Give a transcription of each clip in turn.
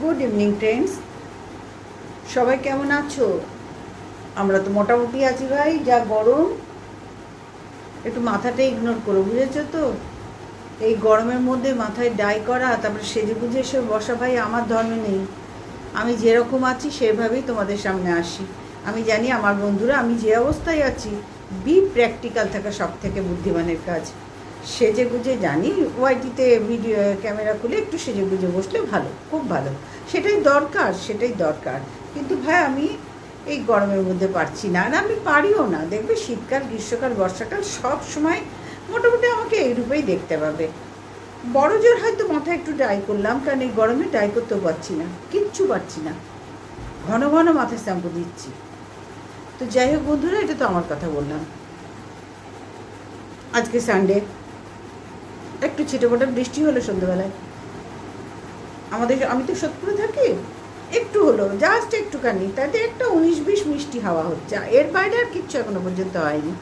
Good evening friends সবাই কেমন আছো? আমরা তো মোটামুটি আছি ভাই, যা গরম, একটু মাথাটা ইগনোর করো, বুঝেছ তো? এই গরমের মধ্যে মাথায় ডাই করা, তারপরে সেজে গুজে এসে বসা ভাই, আমার ধর্মে নেই। আমি যেরকম আছি, সেভাবেই তোমাদের সামনে আসি। আমি জানি, আমার বন্ধুরা, আমি যে অবস্থায় আছি বি প্র্যাকটিক্যাল থাকা সব থেকে বুদ্ধিমানের কাজ। সেজে গুজে জানি, ওয়াইটিতে ভিডিও, ক্যামেরা খুলে একটু সেজে গুজে বসলে ভালো, খুব ভালো। সেটাই দরকার সেটাই দরকার। কিন্তু ভাই, আমি এই গরমের মধ্যে পারছি না। আর আমি পারিও না। দেখবে শীতকাল, গ্রীষ্মকাল, বর্ষাকাল সব সময় মোটামুটি আমাকে এইরূপেই দেখতে পাবে। বড় জোর হয়তো মাথায় একটু ডাই করলাম, কারণ এই গরমে ডাই করতেও পারছি না, কিচ্ছু পারছি না। ঘন ঘন মাথায় শ্যাম্পু দিচ্ছি। তো যাই হোক বন্ধুরা, এটা তো আমার কথা বললাম। আজকে সানডে একটু ছিটেফোটা বৃষ্টি হলো সন্ধ্যেবেলায়। আমাদের আমি তো সোদপুরে থাকি, একটু হলো জাস্ট একটুখানি। তাতে একটা উনিশ বিশ মিষ্টি হাওয়া হচ্ছে। এর বাইরে আর কিচ্ছু এখনও পর্যন্ত হয়নি।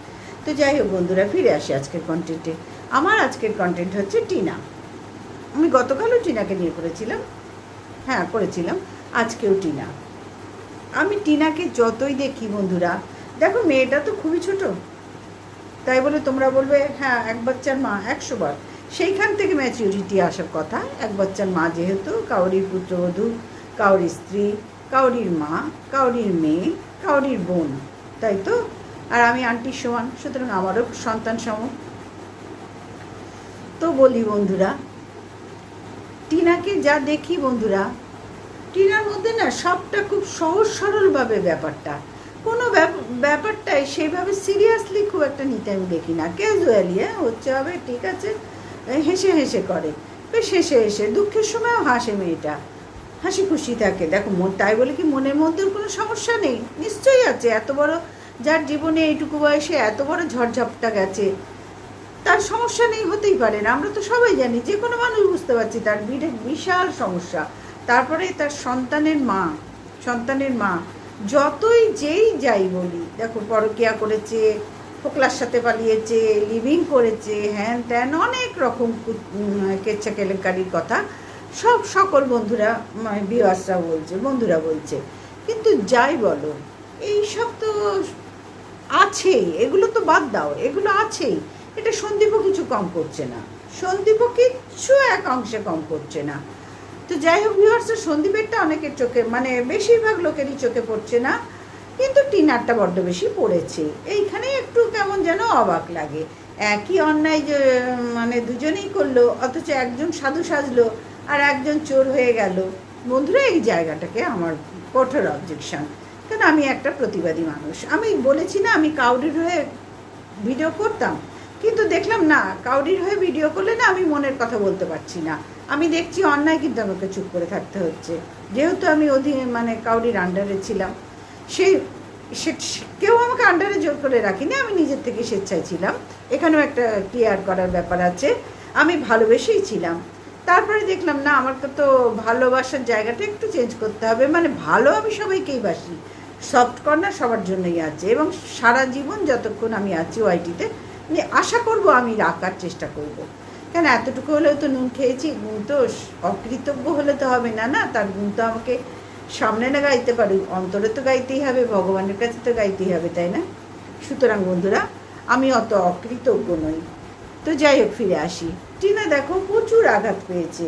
তো যাই হোক বন্ধুরা, ফিরে আসি আজকের কন্টেন্টে আমার আজকের কন্টেন্ট হচ্ছে টিনা। আমি গতকালও টিনাকে নিয়ে করেছিলাম। হ্যাঁ করেছিলাম। আজকেও টিনা। আমি টিনাকে যতই দেখি বন্ধুরা, দেখো মেয়েটা তো খুবই ছোট। তাই বলে তোমরা বলবে হ্যাঁ এক বাচ্চার মা, একশো বার। সেইখান থেকে ম্যাচিউরিটি আসার কথা। এক বাচ্চার মা যেহেতু, কাউরির পুত্রবধূ কাউরির স্ত্রী, কাউরির মা, কাউরির মেয়ে, কাউরির বোন, তাই তো? আর আমি আন্টির সমান, সুতরাং আমারও সন্তান সম। তো বলি বন্ধুরা, টিনাকে যা দেখি বন্ধুরা, টিনার মধ্যে না সবটা খুব সহজ সরলভাবে ব্যাপারটা। কোনো ব্যাপ- ব্যাপারটাই সেইভাবে সিরিয়াসলি খুব একটা নিতে আমি দেখি না ক্যাজুয়ালি হ্যাঁ হচ্ছে হবে, ঠিক আছে। হেসে হেসে করে। বেশ হেসে হেসে, দুঃখের সময়ও হাসে মেয়েটা। হাসি খুশি থাকে। দেখো মন তাই বলে কি মনের মধ্যে কোনো সমস্যা নেই? নিশ্চয়ই আছে। এত বড় যার জীবনে এইটুকু বয়সে এত বড় ঝড়ঝাপটা গেছে, তার সমস্যা নেই, হতেই পারে না। আমরা তো সবাই জানি যে কোনো মানুষ বুঝতে পারছি তার বিশাল সমস্যা। তারপরে তার সন্তানের মা সন্তানের মা, যতই যেই যাই বলি, দেখো, পরকিয়া করেছে ফোকলার সাথে পালিয়েছে লিভিং করেছে হ্যান ত্যান, অনেক রকম কেচ্ছা কেলেঙ্কারির কথা সব সকল বন্ধুরা বিওয়াসরা বলছে, বন্ধুরা বলছে। কিন্তু যাই বলো, এইসব তো আছেই, এগুলো তো বাদ দাও, এগুলো আছেই। এটা সন্দীপও কিছু কম করছে না, সন্দীপও কিচ্ছু এক অংশে কম করছে না। তো যাই হোক ভিউয়ার্স সন্দীপেরটা অনেকের চোখে মানে বেশিরভাগ লোকেরই চোখে পড়ছে না। কিন্তু টিনারটা বড্ড বেশি পড়েছে। এইখানে একটু কেমন যেন অবাক লাগে। একই অন্যায় যে মানে দুজনেই করল, অথচ একজন সাধু সাজলো আর একজন চোর হয়ে গেল। বন্ধুরা, এই জায়গাটাকে আমার কঠোর অবজেকশন কারণ আমি একটা প্রতিবাদী মানুষ। আমি বলেছি না, আমি কাউরির হয়ে ভিডিও করতাম। কিন্তু দেখলাম না, কাউরির হয়ে ভিডিও করলে না আমি মনের কথা বলতে পারছি না। আমি দেখছি অন্যায় কিন্তু আমাকে চুপ করে থাকতে হচ্ছে। যেহেতু আমি অধীনে মানে কাউরির আন্ডারে ছিলাম। সেই সে কেউ আমাকে আন্ডারে জোর করে রাখিনি, আমি নিজের থেকে স্বেচ্ছায় ছিলাম। এখানেও একটা ক্লিয়ার করার ব্যাপার আছে। আমি ভালোবেসেই ছিলাম। তারপরে দেখলাম, না, আমাকে তো ভালোবাসার জায়গাটা একটু চেঞ্জ করতে হবে। মানে ভালো আমি সবাইকেই বাসি। সফট কর্নার সবার জন্যই আছে এবং সারা জীবন যতক্ষণ আমি আছি ওয়াইটিতে আশা করব আমি রাখার চেষ্টা করব। কেন, এতটুকু হলেও তো নুন খেয়েছি গুণ তো অকৃতজ্ঞ হলে তো হবে না না? তার গুণ তো আমাকে সামনে না গাইতে পারি, অন্তরে তো গাইতেই হবে, ভগবানের কাছে তো গাইতেই হবে, তাই না? সুতরাং বন্ধুরা, আমি অত অকৃতজ্ঞ নই। তো যাই হোক, ফিরে আসি। টিনা দেখো, প্রচুর আঘাত পেয়েছে।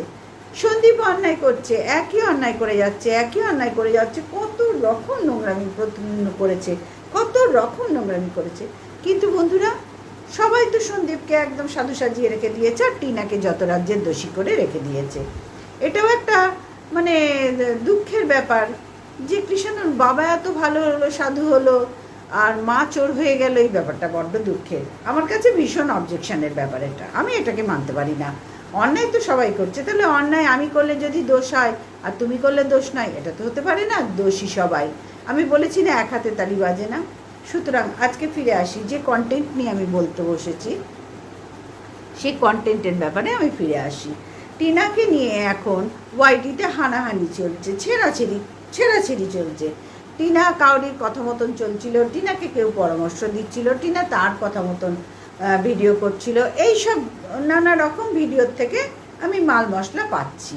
সন্দীপ অন্যায় করছে, একই অন্যায় করে যাচ্ছে, একই অন্যায় করে যাচ্ছে, কত রকম নোংরামি করেছে, কত রকম নোংরামি করেছে। কিন্তু বন্ধুরা, সবাই তো সন্দীপকে একদম সাধু সাজিয়ে রেখে দিয়েছে, আর টিনাকে যত রাজ্যের দোষী করে রেখে দিয়েছে। এটাও একটা মানে দুঃখের ব্যাপার, যে কৃষ্ণর বাবা এত ভালো হলো সাধু হলো, আর মা চোর হয়ে গেল, এই ব্যাপারটা বড্ড দুঃখের। আমার কাছে ভীষণ অবজেকশনের ব্যাপার এটা। আমি এটাকে মানতে পারি না। অন্যায় তো সবাই করছে, তাহলে অন্যায় আমি করলে যদি দোষ হয়, আর তুমি করলে দোষ নাই, এটা তো হতে পারে না, দোষী সবাই। আমি বলেছি না, এক হাতে তালি বাজে না। সুতরাং আজকে ফিরে আসি, যে কন্টেন্ট নিয়ে আমি বলতে বসেছি, সেই কন্টেন্টের ব্যাপারে আমি ফিরে আসি। টিনাকে নিয়ে এখন ওয়াইটিতে হানাহানি চলছে, ছেঁড়াছেড়ি ছেঁড়াছেড়ি চলছে। টিনা কাউরির কথা মতন চলছিল, টিনাকে কেউ পরামর্শ দিচ্ছিল, টিনা তার কথা মতন ভিডিও করছিল। এইসব নানা রকম ভিডিওর থেকে আমি মাল মশলা পাচ্ছি।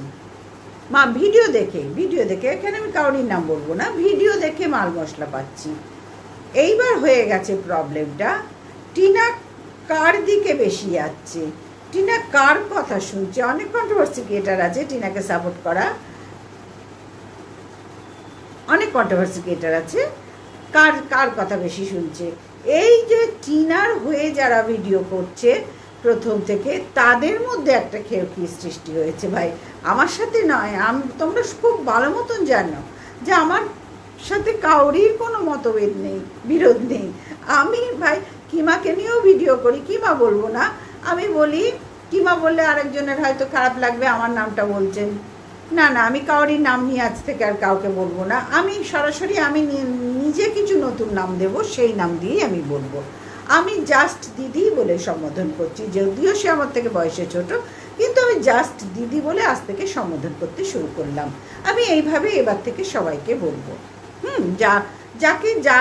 মা ভিডিও দেখে ভিডিও দেখে, এখানে আমি কাউরির নাম বলব না ভিডিও দেখে মাল মশলা পাচ্ছি। এইবার হয়ে গেছে প্রবলেমটা টিনা কার দিকে বেশি যাচ্ছে? টিনা কার কথা শুনছে? অনেক কন্ট্রোভার্সি ক্রিয়েটার আছে টিনাকে সাপোর্ট করা। অনেক কন্ট্রোভার্সি ক্রিয়েটার আছে। কার কার কথা বেশি শুনছে? এই যে টিনার হয়ে যারা ভিডিও করছে প্রথম থেকে, তাদের মধ্যে একটা খেউকি সৃষ্টি হয়েছে ভাই। আমার সাথে নয়, আম, তোমরা খুব ভালো মতন জানো যে আমার সাথে কাউরির কোনো মতভেদ নেই, বিরোধ নেই। আমি ভাই কিমাকে নিয়েও ভিডিও করি, কিমা বলব না আমি বলি, কিমা বললে আরেকজনের হয়তো খারাপ লাগবে, আমার নামটা বলছেন। না না, আমি কাউরির নাম নিয়ে আজ থেকে আর কাউকে বলব না। আমি সরাসরি আমি নিজে কিছু নতুন নাম দেব, সেই নাম দিয়েই আমি বলব। আমি জাস্ট দিদি বলে সম্বোধন করছি, যদিও সে আমার থেকে বয়সে ছোট, কিন্তু আমি জাস্ট দিদি বলে আজ থেকে সম্বোধন করতে শুরু করলাম। আমি এইভাবে এবার থেকে সবাইকে বলব। হুম, যা, যাকে যা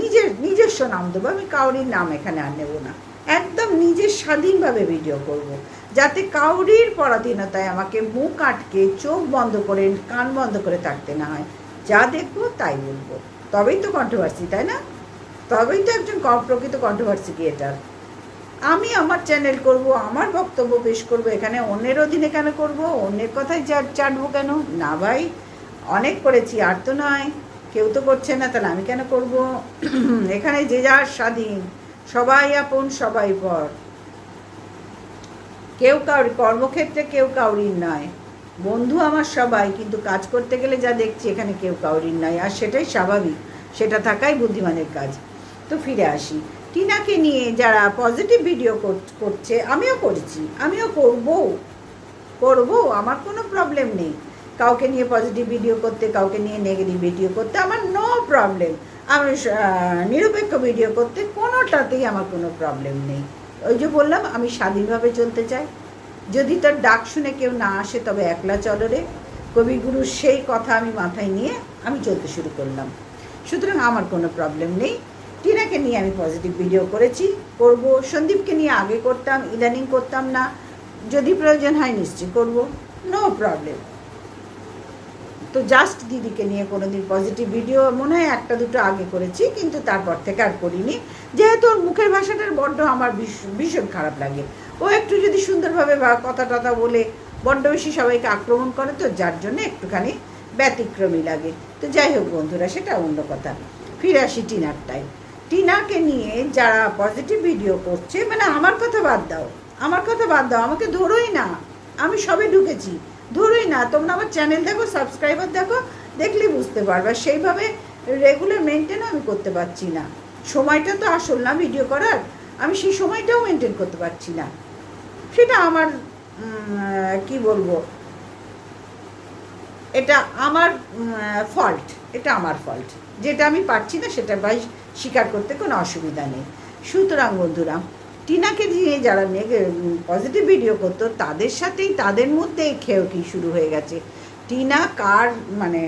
নিজের, নিজস্ব নাম দেবো, আমি কাউরির নাম এখানে আর নেব না। একদম নিজের স্বাধীনভাবে ভিডিও করব। যাতে কাউরির পরাধীনতায় আমাকে মুখ আটকে, চোখ বন্ধ করে, কান বন্ধ করে থাকতে না হয়। যা দেখব তাই বলব। তবেই তো কন্ট্রোভার্সি তাই না? তবেই তো একজন প্রকৃত কন্ট্রোভার্সি ক্রিয়েটার আমি আমার চ্যানেল করব, আমার বক্তব্য পেশ করব, এখানে অন্যের অধীনে কেন করব, অন্যের কথাই চাটবো কেন? না ভাই, অনেক করেছি, আর তো নয়। কেউ তো করছে না, তাহলে আমি কেন করব? এখানে যে যার স্বাধীন। সবাই আপন, সবাই পর। কেউ কাউরি কর্মক্ষেত্রে, কেউ কাউরির নয় বন্ধু আমার সবাই, কিন্তু কাজ করতে গেলে যা দেখছি এখানে কেউ কাউরির নয় আর সেটাই স্বাভাবিক। সেটা থাকাই বুদ্ধিমানের কাজ। তো ফিরে আসি। টিনাকে নিয়ে যারা পজিটিভ ভিডিও করছে, আমিও করেছি। আমিও করব। করব, আমার কোনো প্রবলেম নেই। কাউকে নিয়ে পজিটিভ ভিডিও করতে, কাউকে নিয়ে নেগেটিভ ভিডিও করতে, আমার নো প্রবলেম আমি নিরপেক্ষ ভিডিও করতে কোনোটাতেই আমার কোনো প্রবলেম নেই। ওই যে বললাম, আমি স্বাধীনভাবে চলতে চাই। যদি তার ডাক শুনে কেউ না আসে, তবে একলা চলরে। কবিগুরুর সেই কথা আমি মাথায় নিয়ে আমি চলতে শুরু করলাম। সুতরাং আমার কোনো প্রবলেম নেই। টিনাকে নিয়ে আমি পজিটিভ ভিডিও করেছি, করব। সন্দীপকে নিয়ে আগে করতাম, ইদানিং করতাম না। যদি প্রয়োজন হয় নিশ্চয়ই করব। নো প্রবলেম তো জাস্ট দিদিকে নিয়ে কোনোদিন পজিটিভ ভিডিও মনে হয় একটা দুটো আগে করেছি, কিন্তু তারপর থেকে আর করিনি। যেহেতু ওর মুখের ভাষাটার বড্ড আমার ভীষ- ভীষণ খারাপ লাগে। ও একটু যদি সুন্দরভাবে কথা টথা বলে বড্ড বেশি সবাইকে আক্রমণ করে, তো যার জন্য একটুখানি ব্যতিক্রমী লাগে। তো যাই হোক বন্ধুরা, সেটা অন্য কথা। ফিরে আসি টিনারটাই টিনাকে নিয়ে যারা পজিটিভ ভিডিও করছে মানে আমার কথা বাদ দাও। আমার কথা বাদ দাও, আমাকে ধরোই না। আমি সবে ঢুকেছি। ধরোই না, তোমরা আমার চ্যানেল দেখো সাবস্ক্রাইবার দেখো দেখলে বুঝতে পারবে। সেইভাবে রেগুলার মেনটেন আমি করতে পারছি না। সময়টা তো আসল না ভিডিও করার, আমি সেই সময়টাও মেনটেন করতে পারছি না। সেটা আমার কি বলব? এটা আমার ফল্ট এটা আমার ফল্ট যেটা আমি পারছি না, সেটা ভাই স্বীকার করতে কোনো অসুবিধা নেই। সুতরাং বন্ধুরা টিনাকে নিয়ে যারা পজিটিভ ভিডিও করতো, তাদের সাথেই তাদের মধ্যেই খেয়েও কি শুরু হয়ে গেছে। টিনা কার মানে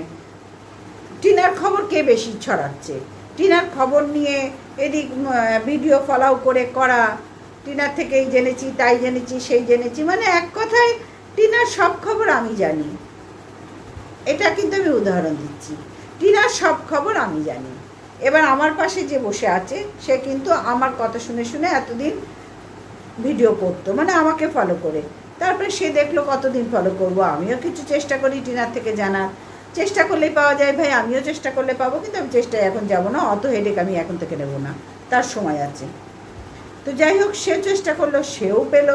টিনার খবর কে বেশি ছড়াচ্ছে? টিনার খবর নিয়ে এদিক ভিডিও ফলাও করে করা টিনার থেকেই জেনেছি, তাই জেনেছি, সেই জেনেছি মানে এক কথায় টিনার সব খবর আমি জানি। এটা কিন্তু আমি উদাহরণ দিচ্ছি। টিনার সব খবর আমি জানি। এবার আমার পাশে যে বসে আছে, সে কিন্তু আমার কথা শুনে শুনে এতদিন ভিডিও করতো মানে আমাকে ফলো করে। তারপরে সে দেখল, কতদিন ফলো করব? আমিও কিছু চেষ্টা করি টিনার থেকে জানার। চেষ্টা করলেই পাওয়া যায় ভাই, আমিও চেষ্টা করলে পাবো, কিন্তু আমি চেষ্টায় এখন যাব না, অত হেডেক আমি এখন থেকে নেব না। তার সময় আছে। তো যাই হোক, সে চেষ্টা করল, সেও পেল।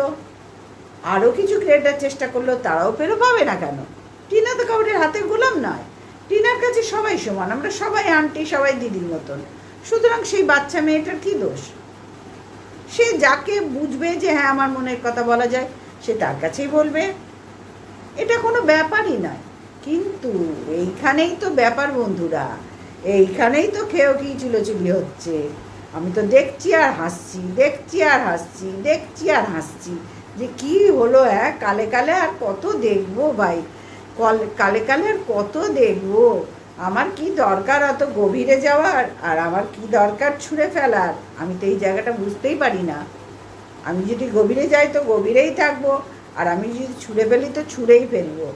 আরও কিছু ক্রিয়েটার চেষ্টা করল, তারাও পেল, পাবে না কেন? টিনা তো কাউরের হাতে গোলাম নয়। টিনার কাছে সবাই সমান, আমরা সবাই আন্টি, সবাই দিদির মতন। সুতরাং সেই বাচ্চা মেয়েটার কি দোষ? সে যাকে বুঝবে যে হ্যাঁ আমার মনের কথা বলা যায়, সে তার কাছেই বলবে। এটা কোনো ব্যাপারই নয়। কিন্তু এইখানেই তো ব্যাপার বন্ধুরা, এইখানেই তো খেয়েও কি চুলোচুলি হচ্ছে। আমি তো দেখছি আর হাসছি, দেখছি আর হাসছি, দেখছি আর হাসছি। যে কি হলো হ্যাঁ কালে কালে আর কত দেখব ভাই? কল- কালে কালে আর কত দেখব? আমার কি দরকার অত গভীরে যাওয়ার? আর আমার কি দরকার ছুঁড়ে ফেলার? আমি তো এই জায়গাটা বুঝতেই পারি না। আমি যদি গভীরে যাই তো গভীরেই থাকব, আর আমি যদি ছুঁড়ে ফেলি তো ছুঁড়েই ফেলব।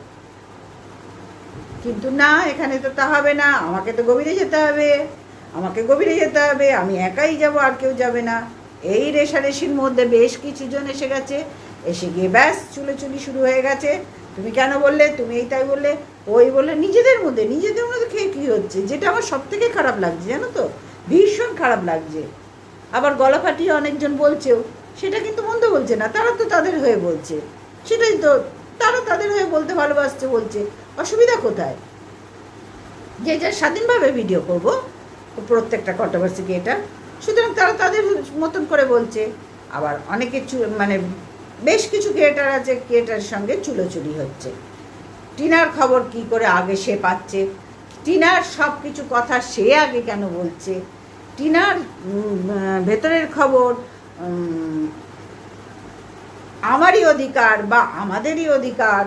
কিন্তু না, এখানে তো তা হবে না। আমাকে তো গভীরে যেতে হবে। আমাকে গভীরে যেতে হবে। আমি একাই যাব, আর কেউ যাবে না। এই রেশারেশির মধ্যে বেশ কিছু জন এসে গেছে। এসে গিয়ে ব্যাস চুলে চুলি শুরু হয়ে গেছে। তুমি কেন বললে? তুমি এই তাই বললে, ওই বললে, নিজেদের মধ্যে নিজেদের মধ্যে খেয়ে কী হচ্ছে? যেটা আমার সব থেকে খারাপ লাগছে, জানো তো? ভীষণ খারাপ লাগছে। আবার গলা ফাটিয়ে অনেকজন বলছেও, সেটা কিন্তু মন্দ বলছে না, তারা তো তাদের হয়ে বলছে। সেটাই তো, তারা তাদের হয়ে বলতে ভালোবাসছে, বলছে। অসুবিধা কোথায়? যে যা স্বাধীনভাবে ভিডিও করব প্রত্যেকটা কন্ট্রোভার্সিকে এটা, সুতরাং তারা তাদের মতন করে বলছে। আবার অনেকে মানে বেশ কিছু ক্রিয়েটার আছে ক্রিয়েটারের সঙ্গে চুলোচুরি হচ্ছে। টিনার খবর কি করে আগে সে পাচ্ছে? টিনার সব কিছু কথা সে আগে কেন বলছে? টিনার ভেতরের খবর আমারই অধিকার বা আমাদেরই অধিকার?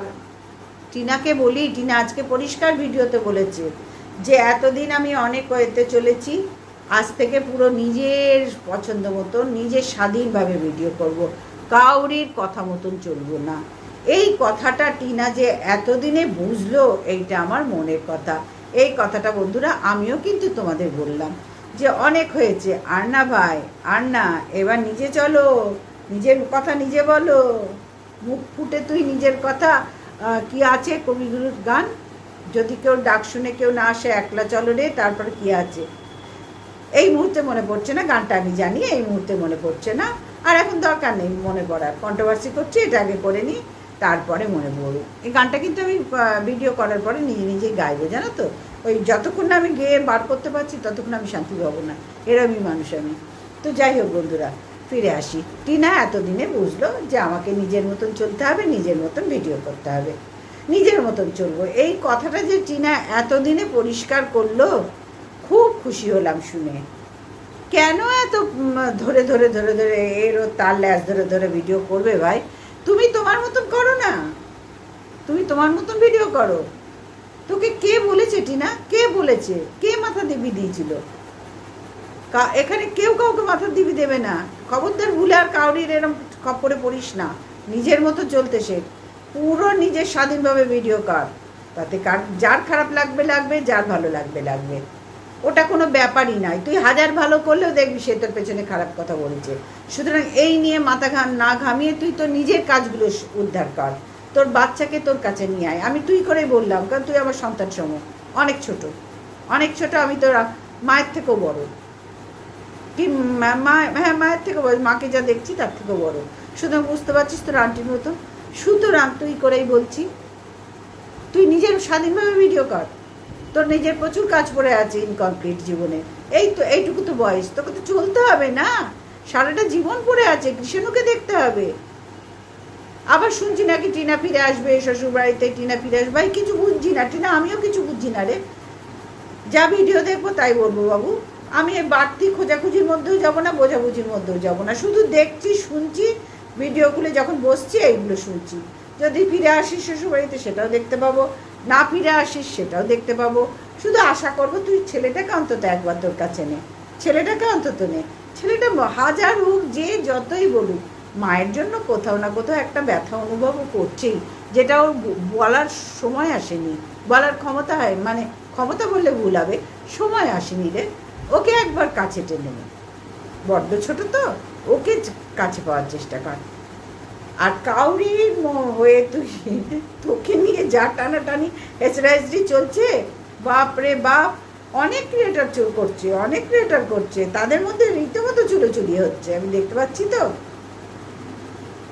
টিনাকে বলি, টিনা আজকে পরিষ্কার ভিডিওতে বলেছে যে, এতদিন আমি অনেক ওয়েতে চলেছি, আজ থেকে পুরো নিজের পছন্দ মতন, নিজের স্বাধীনভাবে ভিডিও করব। কাউরির কথা মতন চলবো না। এই কথাটা টিনা যে এতদিনে বুঝলো, এইটা আমার মনের কথা। এই কথাটা বন্ধুরা, আমিও কিন্তু তোমাদের বললাম যে অনেক হয়েছে। আর না ভাই আর না এবার নিজে চলো, নিজের কথা নিজে বলো। মুখ ফুটে তুই নিজের কথা। কি আছে কবিগুরুর গান? যদি কেউ ডাক শুনে কেউ না আসে, একলা চলো রে, তারপর কি আছে? এই মুহূর্তে মনে পড়ছে না গানটা, আমি জানি এই মুহূর্তে মনে পড়ছে না। আর এখন দরকার নেই মনে পড়ার কন্ট্রোভার্সি করছি, এটা আগে করে নিই, তারপরে মনে পড়ব। এই গানটা কিন্তু আমি ভিডিও করার পরে নিজে নিজেই গাইবো, জানো তো? ওই যতক্ষণ না আমি গেয়ে বার করতে পারছি, ততক্ষণ আমি শান্তি পাবো না। এরমই মানুষ আমি। তো যাই হোক বন্ধুরা, ফিরে আসি। টিনা এতদিনে বুঝলো যে আমাকে নিজের মতন চলতে হবে, নিজের মতন ভিডিও করতে হবে। নিজের মতন চলবো। এই কথাটা যে টিনা এতদিনে পরিষ্কার করল, খুব খুশি হলাম শুনে। কেন এত ধরে ধরে ধরে ধরে এর ও তার ল্যাস ধরে ধরে ভিডিও করবে ভাই? তুমি তোমার মতন করো না। তুমি তোমার মতন ভিডিও করো। তোকে কে বলেছে, টিনা? কে বলেছে? কে মাথা দিবি দিয়েছিল? এখানে কেউ কাউকে মাথা দিবি দেবে না। খবরদার ভুলে আর কাউরির এরম খপ্পরে পড়িস না। নিজের মতো চলতে শেখ। পুরো নিজের স্বাধীনভাবে ভিডিও কর। তাতে কার, যার খারাপ লাগবে লাগবে, যার ভালো লাগবে লাগবে। ওটা কোনো ব্যাপারই নাই। তুই হাজার ভালো করলেও দেখবি সে তোর পেছনে খারাপ কথা বলেছে। সুতরাং এই নিয়ে মাথা ঘাম না ঘামিয়ে তুই তোর নিজের কাজগুলো উদ্ধার কর। তোর বাচ্চাকে তোর কাছে নিয়ে আয়। আমি তুই করেই বললাম, কারণ তুই আমার সন্তান সম অনেক ছোট। অনেক ছোট, আমি তোর মায়ের থেকেও বড়। কি মা- হ্যাঁ মায়ের থেকে বড়। মাকে যা দেখছি তার থেকেও বড়। সুতরাং বুঝতে পারছিস তোর আন্টির মতো? সুতরাং তুই করেই বলছি, তুই নিজের স্বাধীনভাবে ভিডিও কর। তোর নিজের প্রচুর কাজ পড়ে আছে ইনকমপ্লিট জীবনে। এই তো, এইটুকু তো বয়স, তোকে তো চলতে হবে না। সারাটা জীবন পড়ে আছে, কৃষণকে দেখতে হবে। আবার শুনছি নাকি টিনা ফিরে আসবে শ্বশুর বাড়িতে টিনা ফিরে আসবে। ভাই, কিছু বুঝছি না। টিনা, আমিও কিছু বুঝছি না রে। যা ভিডিও দেখব, তাই বলব বাবু। আমি এই বাড়তি খোঁজাখুঁজির মধ্যেও যাব না, বোঝাবুঝির মধ্যেও যাব না। শুধু দেখছি, শুনছি ভিডিওগুলো যখন বসছি, এইগুলো শুনছি। যদি ফিরে আসিস শ্বশুরবাড়িতে, সেটাও দেখতে পাবো। না ফিরে আসিস, সেটাও দেখতে পাবো। শুধু আশা করব তুই ছেলেটাকে অন্তত একবার তোর কাছে নে। ছেলেটাকে অন্তত নে। ছেলেটা হাজার হোক, যে যতই বলুক, মায়ের জন্য কোথাও না কোথাও একটা ব্যথা অনুভবও করছেই, যেটা ওর বলার সময় আসেনি। বলার ক্ষমতা হয় মানে ক্ষমতা বললে ভুল হবে, সময় আসেনি রে। ওকে একবার কাছে টেনে নে। বড্ড ছোট তো, ওকে কাছে পাওয়ার চেষ্টা কর। আর কাউরির ম- হয়ে তুই তোকে নিয়ে যা টানাটানি হেসড়াহেসড়ি চলছে, বাপ রে বাপ, অনেক ক্রিয়েটার চোর করছে, অনেক ক্রিয়েটার করছে, তাদের মধ্যে রীতিমতো চুলোচুরি হচ্ছে, আমি দেখতে পাচ্ছি তো।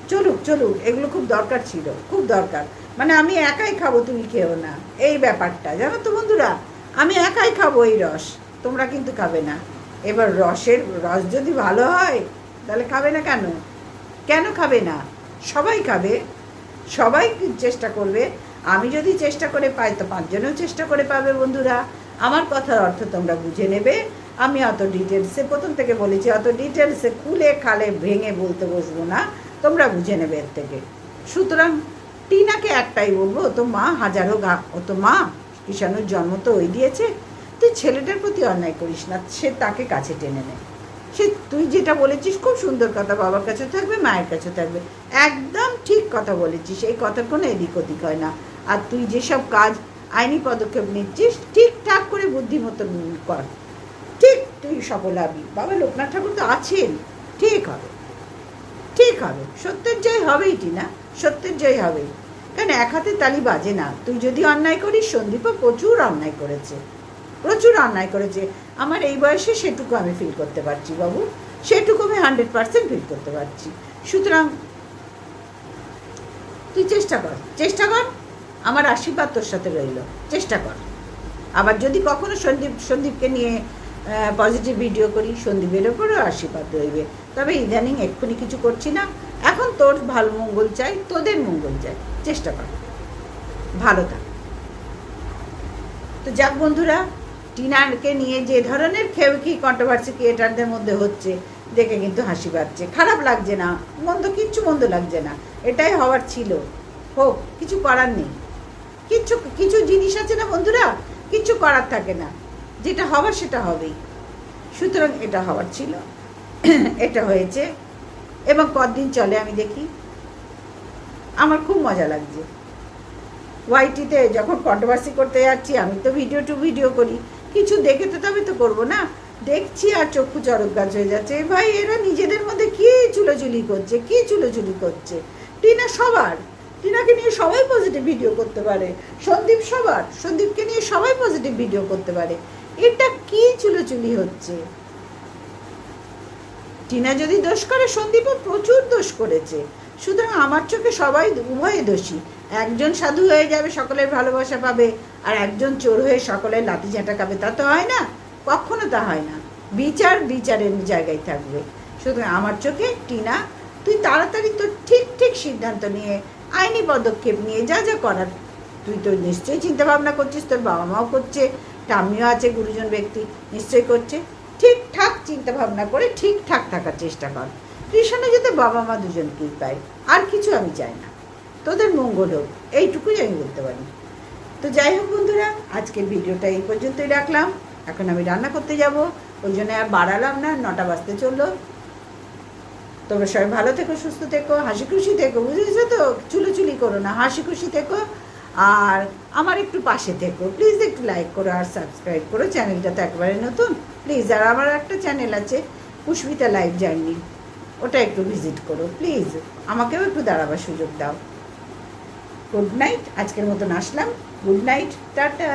চলুক চলুক, এগুলো খুব দরকার ছিল, খুব দরকার। মানে আমি একাই খাব, তুমি খেও না, এই ব্যাপারটা, জানো তো বন্ধুরা? আমি একাই খাব এই রস, তোমরা কিন্তু খাবে না। এবার রসের, রস যদি ভালো হয়, তাহলে খাবে না কেন? কেন খাবে না? সবাই খাবে, সবাই চেষ্টা করবে। আমি যদি চেষ্টা করে পাই, তো পাঁচজনেও চেষ্টা করে পাবে বন্ধুরা। আমার কথার অর্থ তোমরা বুঝে নেবে। আমি অত ডিটেলসে প্রথম থেকে বলেছি, অত ডিটেলসে খুলে খালে ভেঙে বলতে বসবো না। তোমরা বুঝে নেবে এর থেকে। সুতরাং টিনাকে একটাই বলব তো মা, হাজারো গা, ও তো মা কিষাণুর জন্ম তো ওই দিয়েছে। তুই ছেলেটার প্রতি অন্যায় করিস না, সে তাকে কাছে টেনে নেয়। সে তুই যেটা বলেছিস খুব সুন্দর কথা, বাবার কাছে থাকবে, মায়ের কাছে থাকবে। একদম ঠিক কথা বলেছিস, এই কথার কোনো এদিক ওদিক হয় না। আর তুই যেসব কাজ, আইনি পদক্ষেপ নিচ্ছিস, ঠিকঠাক করে বুদ্ধি মতন কর। ঠিক, তুই সফল হবি। বাবা লোকনাথ ঠাকুর তো আছেন। ঠিক হবে। ঠিক হবে। সত্যের জয় হবেই টিনা, সত্যের জয় হবেই। কেন, এক হাতে তালি বাজে না। তুই যদি অন্যায় করিস, সন্দীপও প্রচুর অন্যায় করেছে। প্রচুর অন্যায় করেছে। আমার এই বয়সে সেটুকু আমি ফিল করতে পারছি বাবু। সেটুকু আমি হান্ড্রেড পার্সেন্ট ফিল করতে পারছি। সুতরাং তুই চেষ্টা কর চেষ্টা কর, আমার আশীর্বাদ তোর সাথে রইল। চেষ্টা কর। আবার যদি কখনো সন্দীপ, সন্দীপকে নিয়ে পজিটিভ ভিডিও করি, সন্দীপের ওপরও আশীর্বাদ রইবে। তবে ইদানিং এক্ষুনি কিছু করছি না। এখন তোর ভালো মঙ্গল চাই, তোদের মঙ্গল চাই। চেষ্টা কর। ভালো থাক। তো যাক বন্ধুরা টিনাকে নিয়ে যে ধরনের খেউকি কন্ট্রোভার্সি ক্রিয়েটারদের মধ্যে হচ্ছে, দেখে কিন্তু হাসি পাচ্ছে। খারাপ লাগছে না, মন্দ কিচ্ছু মন্দ লাগছে না। এটাই হওয়ার ছিল। হোক, কিছু করার নেই। কিচ্ছু, কিছু জিনিস আছে না বন্ধুরা? কিচ্ছু করার থাকে না। যেটা হওয়ার সেটা হবেই। সুতরাং এটা হওয়ার ছিল। এটা হয়েছে। এবং কদিন চলে আমি দেখি। আমার খুব মজা লাগছে। ওয়াইটিতে যখন কন্ট্রোভার্সি করতে যাচ্ছি, আমি তো ভিডিও টু ভিডিও করি। কিছু দেখে তো তবে তো করব না। দেখছি আর চক্ষু চরক গাছ হয়ে যাচ্ছে। ভাই, এরা নিজেদের মধ্যে কি চুলোচুলি করছে? কি চুলোচুলি করছে? টিনা সবার। টিনাকে নিয়ে সবাই পজিটিভ ভিডিও করতে পারে। সন্দীপ সবার। সন্দীপকে নিয়ে সবাই পজিটিভ ভিডিও করতে পারে। এটা কি চুলোচুলি হচ্ছে? টিনা যদি দোষ করে, সন্দীপও প্রচুর দোষ করেছে। সুতরাং আমার চোখে সবাই উভয়ে দোষী। একজন সাধু হয়ে যাবে, সকলের ভালোবাসা পাবে। আর একজন চোর হয়ে সকলে লাঠি ঝাঁটা খাবে, তা তো হয় না? কখনো তা হয় না। বিচার বিচারের জায়গায় থাকবে। সুতরাং আমার চোখে, টিনা, তুই তাড়াতাড়ি তোর ঠিক ঠিক সিদ্ধান্ত নিয়ে আইনি পদক্ষেপ নিয়ে যা যা করার। তুই তো নিশ্চয়ই চিন্তা ভাবনা করছিস, তোর বাবা মাও করছে টামিও আছে, গুরুজন ব্যক্তি, নিশ্চয়ই করছে। ঠিকঠাক চিন্তা ভাবনা করে ঠিকঠাক থাকার চেষ্টা কর। কৃষ্ণ যাতে বাবা মা দুজনকেই পায়, আর কিছু আমি চাই না। তোদের মঙ্গল হোক, এইটুকুই আমি বলতে পারি। তো যাই হোক বন্ধুরা, আজকের ভিডিওটা এই পর্যন্তই রাখলাম। এখন আমি রান্না করতে যাব। ওই জন্য আর বাড়ালাম না, নটা বাজতে চলল। তোমরা সবাই ভালো থেকো, সুস্থ থেকো হাসি খুশি থেকো, বুঝেছ তো? চুলোচুলি করো না হাসি খুশি থেকো। আর আমার একটু পাশে থেকো। প্লিজ একটু লাইক করো আর সাবস্ক্রাইব করো। চ্যানেলটা তো একবারে নতুন। প্লিজ আর আমার একটা চ্যানেল আছে, পুষ্পিতা লাইভ জার্নি ওটা একটু ভিজিট করো প্লিজ আমাকেও একটু দাঁড়াবার সুযোগ দাও। গুড নাইট আজকের মতন আসলাম। Good night tata